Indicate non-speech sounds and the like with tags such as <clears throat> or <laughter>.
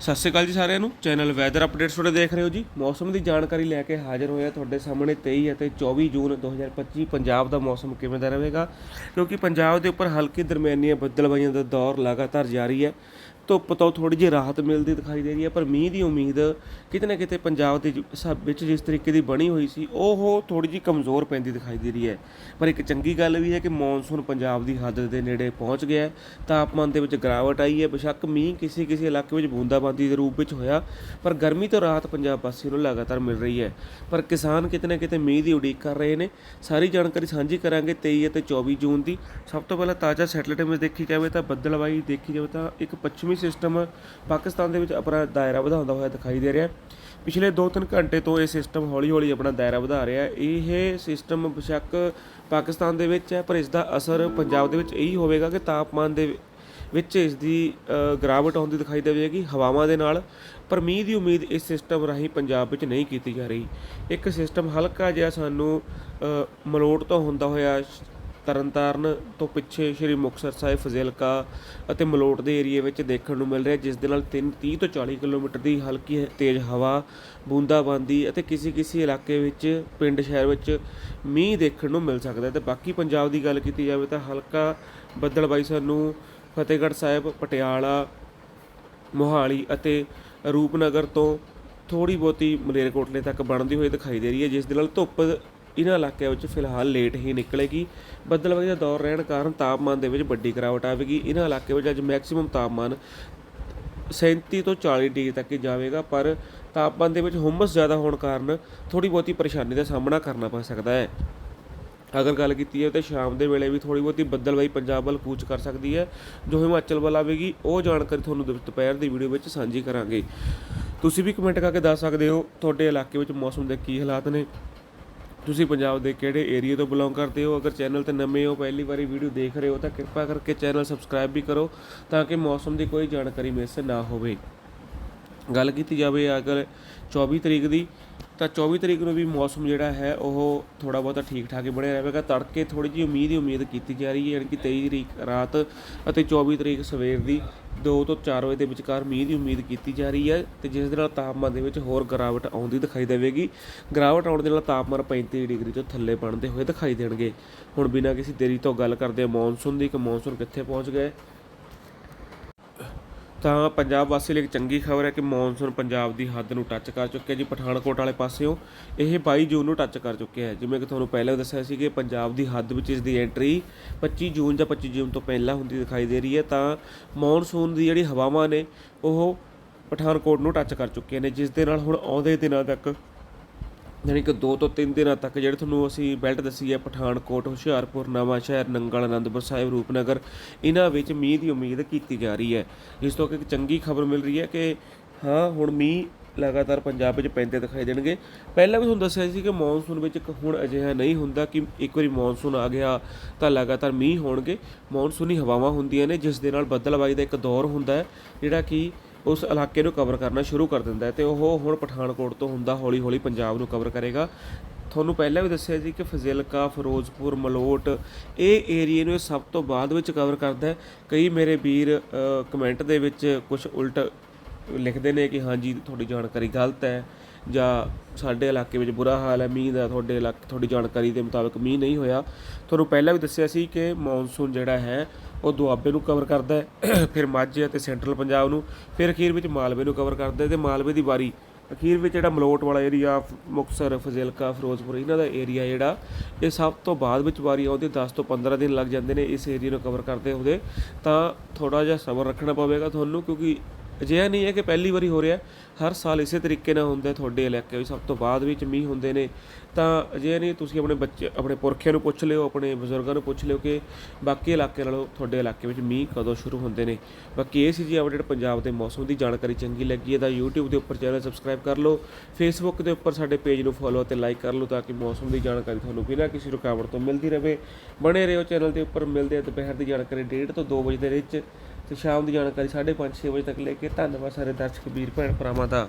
ਸਤਿ ਸ਼੍ਰੀ ਅਕਾਲ ਜੀ ਸਾਰਿਆਂ ਨੂੰ। ਚੈਨਲ ਵੈਦਰ ਅਪਡੇਟਸ ਤੁਹਾਡੇ ਦੇਖ ਰਹੇ ਹੋ ਜੀ। ਮੌਸਮ ਦੀ ਜਾਣਕਾਰੀ ਲੈ ਕੇ ਹਾਜ਼ਰ ਹੋਇਆ ਤੁਹਾਡੇ ਸਾਹਮਣੇ 23 ਅਤੇ 24 ਜੂਨ 2025 ਪੰਜਾਬ ਦਾ ਮੌਸਮ ਕਿਵੇਂ ਦਾ ਰਹੇਗਾ? ਕਿਉਂਕਿ ਪੰਜਾਬ ਦੇ ਉੱਪਰ ਹਲਕੀ ਦਰਮਿਆਨੀ ਬੱਦਲਬਾਈਆਂ ਦਾ ਦੌਰ ਲਗਾਤਾਰ ਜਾਰੀ ਹੈ। ਧੁੱਪ ਤੋਂ ਥੋੜੀ ਜਿਹੀ ਰਾਹਤ ਮਿਲਦੀ ਦਿਖਾਈ ਦੇ ਰਹੀ ਹੈ, ਪਰ ਮੀਂਹ ਦੀ ਉਮੀਦ ਕਿਤੇ ਨਾ ਕਿਤੇ ਪੰਜਾਬ ਦੇ ਜ- ਵਿੱਚ ਜਿਸ ਤਰੀਕੇ ਦੀ ਬਣੀ ਹੋਈ ਸੀ, ਉਹ ਥੋੜੀ ਜਿਹੀ ਕਮਜ਼ੋਰ ਪੈਂਦੀ ਦਿਖਾਈ ਦੇ ਰਹੀ ਹੈ। ਪਰ ਇੱਕ ਚੰਗੀ ਗੱਲ ਵੀ ਹੈ ਕਿ ਮੌਨਸੂਨ ਪੰਜਾਬ ਦੀ ਹੱਦ ਦੇ ਨੇੜੇ ਪਹੁੰਚ ਗਿਆ ਹੈ। ਤਾਪਮਾਨ ਦੇ ਵਿੱਚ ਗਿਰਾਵਟ ਆਈ ਹੈ, ਬੇਸ਼ੱਕ ਮੀਂਹ ਕਿਸੇ ਕਿਸੇ ਇਲਾਕੇ ਵਿੱਚ ਬੂੰਦਾਬਾਂਦੀ ਦੇ ਰੂਪ ਵਿੱਚ ਹੋਇਆ, ਪਰ ਗਰਮੀ ਤੋਂ ਰਾਹਤ ਪੰਜਾਬ ਵਾਸੀਆਂ ਨੂੰ ਲਗਾਤਾਰ ਮਿਲ ਰਹੀ ਹੈ। ਪਰ ਕਿਸਾਨ ਕਿਤੇ ਨਾ ਕਿਤੇ ਮੀਂਹ ਦੀ ਉਡੀਕ ਕਰ ਰਹੇ ਨੇ। ਸਾਰੀ ਜਾਣਕਾਰੀ ਸਾਂਝੀ ਕਰਾਂਗੇ 23 ਅਤੇ 24 ਜੂਨ ਦੀ। ਸਭ ਤੋਂ ਪਹਿਲਾਂ ਤਾਜ਼ਾ ਸੈਟਲਾਈਟ ਇਮੇਜ ਦੇਖੀ ਜਾਵੇ ਤਾਂ ਬੱਦਲਵਾਈ ਦੇਖੀ ਜਾਵੇ ਤਾਂ ਇੱਕ ਪੱਛਮੀ ਸਿਸਟਮ ਪਾਕਿਸਤਾਨ ਦੇ ਵਿੱਚ ਆਪਣਾ ਦਾਇਰਾ ਵਧਾਉਂਦਾ ਹੋਇਆ ਦਿਖਾਈ ਦੇ ਰਿਹਾ ਪਿਛਲੇ 2-3 ਘੰਟੇ ਤੋਂ ਇਹ ਸਿਸਟਮ ਹੌਲੀ-ਹੌਲੀ ਆਪਣਾ ਦਾਇਰਾ ਵਧਾ ਰਿਹਾ ਇਹ ਸਿਸਟਮ ਬੇਸ਼ੱਕ ਪਾਕਿਸਤਾਨ ਦੇ ਵਿੱਚ ਹੈ ਪਰ ਇਸ ਦਾ ਅਸਰ ਪੰਜਾਬ ਦੇ ਵਿੱਚ ਇਹੀ ਹੋਵੇਗਾ ਕਿ ਤਾਪਮਾਨ ਦੇ ਵਿੱਚ ਇਸ ਦੀ ਅ, ਗਿਰਾਵਟ ਆਉਂਦੀ ਦਿਖਾਈ ਦੇਵੇਗੀ ਹਵਾਵਾਂ ਦੇ ਨਾਲ। ਪਰ ਮੀਂਹ ਦੀ ਉਮੀਦ ਇਸ ਸਿਸਟਮ ਰਾਹੀਂ ਪੰਜਾਬ ਵਿੱਚ ਨਹੀਂ ਕੀਤੀ ਜਾ ਰਹੀ। ਇੱਕ ਸਿਸਟਮ ਹਲਕਾ ਜਿਹਾ ਸਾਨੂੰ ਮਲੋਟ ਤੋਂ ਹੁੰਦਾ ਹੋਇਆ ਤਰਨਤਾਰਨ ਤੋਂ ਪਿੱਛੇ ਸ਼੍ਰੀ ਮੁਕਤਸਰ ਸਾਹਿਬ, ਫਜ਼ਿਲਕਾ ਅਤੇ ਮਲੋਟ ਦੇ ਏਰੀਏ ਵਿੱਚ ਦੇਖਣ ਨੂੰ ਮਿਲ ਰਿਹਾ, ਜਿਸ ਦੇ ਨਾਲ 3 30 ਤੋਂ 40 ਕਿਲੋਮੀਟਰ ਦੀ ਹਲਕੀ ਤੇਜ਼ ਹਵਾ, ਬੂੰਦਾਬਾਂਦੀ ਅਤੇ ਕਿਸੇ ਕਿਸੇ ਇਲਾਕੇ ਵਿੱਚ, ਪਿੰਡ ਸ਼ਹਿਰ ਵਿੱਚ ਮੀਂਹ ਦੇਖਣ ਨੂੰ ਮਿਲ ਸਕਦਾ ਹੈ। ਤੇ ਬਾਕੀ ਪੰਜਾਬ ਦੀ ਗੱਲ ਕੀਤੀ ਜਾਵੇ ਤਾਂ ਹਲਕਾ ਬੱਦਲਬਾਈ ਸਾਨੂੰ ਫਤਿਹਗੜ੍ਹ ਸਾਹਿਬ, ਪਟਿਆਲਾ, ਮੋਹਾਲੀ ਅਤੇ ਰੂਪਨਗਰ ਤੋਂ ਥੋੜੀ ਬਹੁਤੀ ਮਲੇਰਕੋਟਲੇ ਤੱਕ ਬਣਦੀ ਹੋਈ ਦਿਖਾਈ ਦੇ ਰਹੀ ਹੈ, ਜਿਸ ਦੇ ਨਾਲ ਧੁੱਪ ਇਹਨਾਂ ਇਲਾਕਿਆਂ ਵਿੱਚ ਫਿਲਹਾਲ ਲੇਟ ਹੀ ਨਿਕਲੇਗੀ। ਬੱਦਲਬਾਈ ਦਾ ਦੌਰ ਰਹਿਣ ਕਾਰਨ ਤਾਪਮਾਨ ਦੇ ਵਿੱਚ ਵੱਡੀ ਗਿਰਾਵਟ ਆਵੇਗੀ। ਇਹਨਾਂ ਇਲਾਕਿਆਂ ਵਿੱਚ ਅੱਜ ਮੈਕਸਿਮਮ ਤਾਪਮਾਨ 37 ਤੋਂ 40 ਡਿਗਰੀ ਤੱਕ ਹੀ ਜਾਵੇਗਾ, ਪਰ ਤਾਪਮਾਨ ਦੇ ਵਿੱਚ ਹੁਮਸ ਜ਼ਿਆਦਾ ਹੋਣ ਕਾਰਨ ਥੋੜੀ ਬਹੁਤੀ ਪਰੇਸ਼ਾਨੀ ਦਾ ਸਾਹਮਣਾ ਕਰਨਾ ਪੈ ਸਕਦਾ ਹੈ। ਅਗਰ ਗੱਲ ਕੀਤੀ ਜਾਵੇ ਤਾਂ ਸ਼ਾਮ ਦੇ ਵੇਲੇ ਵੀ ਥੋੜੀ ਬਹੁਤੀ ਬੱਦਲਬਾਈ ਪੰਜਾਬ ਵੱਲ ਕੂਚ ਕਰ ਸਕਦੀ ਹੈ। ਜੋ ਹਿਮਾਚਲ ਵੱਲ ਆਵੇਗੀ, ਉਹ ਜਾਣਕਾਰੀ ਤੁਹਾਨੂੰ ਦੁਪ- ਦੁਪਹਿਰ ਦੀ ਵੀਡੀਓ ਵਿੱਚ ਸਾਂਝੀ ਕਰਾਂਗੇ। ਤੁਸੀਂ ਵੀ ਕਮੈਂਟ ਕਰਕੇ ਦੱਸ ਸਕਦੇ ਹੋ ਤੁਹਾਡੇ ਇਲਾਕੇ ਵਿੱਚ ਮੌਸਮ ਦੇ ਕੀ ਹਾਲਾਤ ਨੇ। ਤੁਸੀਂ ਪੰਜਾਬ ਦੇ ਕਿਹੜੇ ਏਰੀਆ ਤੋਂ ਬਿਲੋਂਗ ਕਰਦੇ ਹੋ? ਅਗਰ ਚੈਨਲ ਤੇ ਨਵੇਂ ਹੋ, ਪਹਿਲੀ ਵਾਰੀ ਵੀਡੀਓ ਦੇਖ ਰਹੇ ਹੋ, ਤਾਂ ਕਿਰਪਾ ਕਰਕੇ ਚੈਨਲ ਸਬਸਕ੍ਰਾਈਬ ਵੀ ਕਰੋ ਤਾਂ ਕਿ ਮੌਸਮ ਦੀ ਕੋਈ ਜਾਣਕਾਰੀ ਮਿਸ ਨਾ ਹੋਵੇ। ਗੱਲ ਕੀਤੀ ਜਾਵੇ ਅਗਰ 24 ਤਰੀਕ ਦੀ, ਤਾਂ 24 ਤਰੀਕ ਨੂੰ ਵੀ ਮੌਸਮ ਜਿਹੜਾ ਹੈ ਉਹ ਥੋੜਾ ਬਹੁਤਾ ਠੀਕ ਠਾਕ ਹੀ ਬਣਿਆ ਰਹੇਗਾ। ਤੜਕੇ ਥੋੜੀ ਜਿਹੀ ਉਮੀਦ ਹੀ ਉਮੀਦ ਕੀਤੀ ਜਾ ਰਹੀ ਹੈ, ਯਾਨੀ ਕਿ 23 ਤਰੀਕ ਰਾਤ ਅਤੇ 24 ਤਰੀਕ ਸਵੇਰ ਦੀ 2 ਤੋਂ 4 ਵਜੇ ਦੇ ਵਿਚਕਾਰ ਮੀਂਹ ਦੀ ਉਮੀਦ ਕੀਤੀ ਜਾ ਰਹੀ ਹੈ ਤੇ ਜਿਸ ਦੇ ਨਾਲ ਤਾਪਮਾਨ ਦੇ ਵਿੱਚ ਹੋਰ ਗਿਰਾਵਟ ਆਉਂਦੀ ਦਿਖਾਈ ਦੇਵੇਗੀ। ਗਿਰਾਵਟ ਆਉਣ ਦੇ ਨਾਲ ਤਾਪਮਾਨ 35 ਡਿਗਰੀ ਤੋਂ ਥੱਲੇ ਬਣਦੇ ਹੋਏ ਦਿਖਾਈ ਦੇਣਗੇ। ਹੁਣ ਬਿਨਾਂ ਕਿਸੇ ਦੇਰੀ ਤੋਂ ਗੱਲ ਕਰਦੇ ਹਾਂ, ਮੌਨਸੂਨ ਦੀ ਕਿ ਮੌਨਸੂਨ ਕਿੱਥੇ ਪਹੁੰਚ ਗਏ? ਤਾਂ ਪੰਜਾਬ ਵਾਸੀ ਲਈ ਇੱਕ ਚੰਗੀ ਖਬਰ ਹੈ ਕਿ ਮੌਨਸੂਨ ਪੰਜਾਬ ਦੀ ਹੱਦ ਨੂੰ ਟੱਚ ਕਰ ਚੁੱਕਿਆ ਜੀ, ਪਠਾਨਕੋਟ ਵਾਲੇ ਪਾਸਿਓਂ। ਇਹ 22 ਜੂਨ ਨੂੰ ਟੱਚ ਕਰ ਚੁੱਕਿਆ ਹੈ। ਜਿਵੇਂ ਕਿ ਤੁਹਾਨੂੰ ਪਹਿਲਾਂ ਵੀ ਦੱਸਿਆ ਸੀ ਕਿ ਪੰਜਾਬ ਦੀ ਹੱਦ ਵਿੱਚ ਇਸ ਦੀ ਐਂਟਰੀ 25 ਜੂਨ ਜਾਂ 25 ਜੂਨ ਤੋਂ ਪਹਿਲਾਂ ਹੁੰਦੀ ਦਿਖਾਈ ਦੇ ਰਹੀ ਹੈ। ਤਾਂ ਮੌਨਸੂਨ ਦੀ ਜਿਹੜੀ ਹਵਾਵਾਂ ਨੇ, ਉਹ ਪਠਾਨਕੋਟ ਨੂੰ ਟੱਚ ਕਰ ਚੁੱਕੀਆਂ ਨੇ, ਜਿਸ ਦੇ ਨਾਲ ਹੁਣ ਆਉਂਦੇ ਦਿਨਾਂ ਤੱਕ ਯਾਨੀ ਕਿ 2 ਤੋਂ 3 ਦਿਨਾਂ ਤੱਕ ਜਿਹੜੇ ਤੁਹਾਨੂੰ ਅਸੀਂ ਬੈਲਟ ਦੱਸੀ ਹੈ, ਪਠਾਨਕੋਟ, ਹੁਸ਼ਿਆਰਪੁਰ, ਨਵਾਂ ਸ਼ਹਿਰ, ਨੰਗਲ ਅਨੰਦਪੁਰ ਸਾਹਿਬ, ਰੂਪਨਗਰ, ਇਹਨਾਂ ਵਿੱਚ ਮੀਂਹ ਦੀ ਉਮੀਦ ਕੀਤੀ ਜਾ ਰਹੀ ਹੈ। ਇਸ ਤੋਂ ਕਿ ਇੱਕ ਚੰਗੀ ਖਬਰ ਮਿਲ ਰਹੀ ਹੈ ਕਿ ਹਾਂ, ਹੁਣ ਮੀਂਹ ਲਗਾਤਾਰ ਪੰਜਾਬ ਵਿੱਚ ਪੈਂਦੇ ਦਿਖਾਈ ਦੇਣਗੇ। ਪਹਿਲਾਂ ਵੀ ਤੁਹਾਨੂੰ ਦੱਸਿਆ ਸੀ ਕਿ ਮੌਨਸੂਨ ਵਿੱਚ ਹੁਣ ਅਜਿਹਾ ਨਹੀਂ ਹੁੰਦਾ ਕਿ ਇੱਕ ਵਾਰੀ ਮੌਨਸੂਨ ਆ ਗਿਆ ਤਾਂ ਲਗਾਤਾਰ ਮੀਂਹ ਹੋਣਗੇ। ਮੌਨਸੂਨੀ ਹਵਾਵਾਂ ਹੁੰਦੀਆਂ ਨੇ, ਜਿਸ ਦੇ ਨਾਲ ਬੱਦਲਬਾਈ ਦਾ ਇੱਕ ਦੌਰ ਹੁੰਦਾ ਹੈ, ਜਿਹੜਾ ਕਿ ਉਸ ਇਲਾਕੇ ਨੂੰ ਕਵਰ ਕਰਨਾ ਸ਼ੁਰੂ ਕਰ ਦਿੰਦਾ ਹੈ ਤੇ ਉਹ ਹੁਣ ਪਠਾਨਕੋਟ ਤੋਂ ਹੁੰਦਾ ਹੌਲੀ-ਹੌਲੀ ਪੰਜਾਬ ਨੂੰ ਕਵਰ ਕਰੇਗਾ। ਤੁਹਾਨੂੰ ਪਹਿਲਾਂ ਵੀ ਦੱਸਿਆ ਸੀ ਕਿ ਫਜ਼ਿਲਕਾ, ਫਿਰੋਜ਼ਪੁਰ, ਮਲੋਟ ਇਹ ਏਰੀਏ ਨੂੰ ਇਹ ਸਭ ਤੋਂ ਬਾਅਦ ਵਿੱਚ ਕਵਰ ਕਰਦਾ ਹੈ। ਕਈ ਮੇਰੇ ਵੀਰ ਕਮੈਂਟ ਦੇ ਵਿੱਚ ਕੁਝ ਉਲਟ ਲਿਖਦੇ ਨੇ ਕਿ ਹਾਂਜੀ, ਤੁਹਾਡੀ ਜਾਣਕਾਰੀ ਗਲਤ ਹੈ। ਜਾਂ ਸਾਡੇ ਇਲਾਕੇ ਵਿੱਚ ਬੁਰਾ ਹਾਲ ਹੈ, ਮੀਂਹ ਦਾ ਤੁਹਾਡੇ ਇਲਾਕੇ, ਤੁਹਾਡੀ ਜਾਣਕਾਰੀ ਦੇ ਮੁਤਾਬਕ ਮੀਂਹ ਨਹੀਂ ਹੋਇਆ। ਤੁਹਾਨੂੰ ਪਹਿਲਾਂ ਵੀ ਦੱਸਿਆ ਸੀ ਕਿ ਮੌਨਸੂਨ ਜਿਹੜਾ ਹੈ, ਉਹ ਦੁਆਬੇ ਨੂੰ ਕਵਰ ਕਰਦਾ ਹੈ, <clears throat> ਫਿਰ ਮਾਝੇ ਅਤੇ ਸੈਂਟਰਲ ਪੰਜਾਬ ਨੂੰ, ਫਿਰ ਅਖੀਰ ਵਿੱਚ ਮਾਲਵੇ ਨੂੰ ਕਵਰ ਕਰਦਾ ਹੈ ਤੇ ਮਾਲਵੇ ਦੀ ਵਾਰੀ। ਅਖੀਰ ਵਿੱਚ ਜਿਹੜਾ ਮਲੋਟ ਵਾਲਾ ਏਰੀਆ ਮੁਕਤਸਰ, ਫਜ਼ਿਲਕਾ, ਫਿਰੋਜ਼ਪੁਰ, ਇਹਨਾਂ ਦਾ ਏਰੀਆ ਜਿਹੜਾ, ਇਹ ਸਭ ਤੋਂ ਬਾਅਦ ਵਿੱਚ ਵਾਰੀ ਆਉਂਦੀ 10 ਤੋਂ 15 ਦਿਨ ਲੱਗ ਜਾਂਦੇ ਨੇ ਇਸ ਏਰੀਆ ਨੂੰ ਕਵਰ ਕਰਦੇ ਹੁੰਦੇ ਤਾਂ ਥੋੜਾ ਜਿਹਾ ਸਬਰ ਰੱਖਣਾ ਪਵੇਗਾ ਤੁਹਾਨੂੰ, ਕਿਉਂਕਿ ਅਜਿਹਾ ਨਹੀਂ ਹੈ ਕਿ ਪਹਿਲੀ ਵਾਰੀ ਹੋ ਰਿਹਾ। ਹਰ ਸਾਲ ਇਸੇ ਤਰੀਕੇ ਨਾਲ ਹੁੰਦਾ ਤੁਹਾਡੇ ਇਲਾਕੇ ਵਿੱਚ। ਸਭ ਤੋਂ ਬਾਅਦ ਵਿੱਚ ਮੀਂਹ ਹੁੰਦੇ ਨੇ। ਤਾਂ ਅਜਿਹਾ ਨਹੀਂ, ਤੁਸੀਂ ਆਪਣੇ ਬੱਚੇ, ਆਪਣੇ ਪੁਰਖਿਆਂ ਨੂੰ ਪੁੱਛ ਲਿਓ, ਆਪਣੇ ਬਜ਼ੁਰਗਾਂ ਨੂੰ ਪੁੱਛ ਲਿਓ ਕਿ ਬਾਕੀ ਇਲਾਕੇ ਨਾਲੋਂ ਤੁਹਾਡੇ ਇਲਾਕੇ ਵਿੱਚ ਮੀਂਹ ਕਦੋਂ ਸ਼ੁਰੂ ਹੁੰਦੇ ਨੇ। ਬਾਕੀ ਇਹ ਸੀ ਜੀ ਅਪਡੇਟ ਪੰਜਾਬ ਦੇ ਮੌਸਮ ਦੀ ਜਾਣਕਾਰੀ ਚੰਗੀ ਲੱਗੀ ਹੈ ਤਾਂ YouTube ਦੇ ਉੱਪਰ ਚੈਨਲ ਸਬਸਕ੍ਰਾਈਬ ਕਰ ਲਓ। Facebook ਦੇ ਉੱਪਰ ਸਾਡੇ ਪੇਜ ਨੂੰ ਫੋਲੋ ਅਤੇ ਲਾਈਕ ਕਰ ਲਓ ਤਾਂ ਕਿ ਮੌਸਮ ਦੀ ਜਾਣਕਾਰੀ ਤੁਹਾਨੂੰ ਬਿਨਾਂ ਕਿਸੇ ਰੁਕਾਵਟ ਤੋਂ ਮਿਲਦੀ ਰਹੇ। ਬਣੇ ਰਹੋ ਚੈਨਲ ਦੇ ਉੱਪਰ। ਮਿਲਦੇ ਆ ਦੁਪਹਿਰ ਦੀ ਜਾਣਕਾਰੀ 1:30 ਤੋਂ 2 ਵਜੇ ਦੇ ਵਿੱਚ। ਤੇ ਸ਼ਾਮ ਦੀ ਜਾਣਕਾਰੀ 5:30 6 ਵਜੇ ਤੱਕ ਲੈ ਕੇ ਧੰਨਵਾਦ ਸਾਰੇ ਦਰਸ਼ਕ, ਵੀਰ ਭੈਣ ਭਰਾਵਾਂ ਦਾ।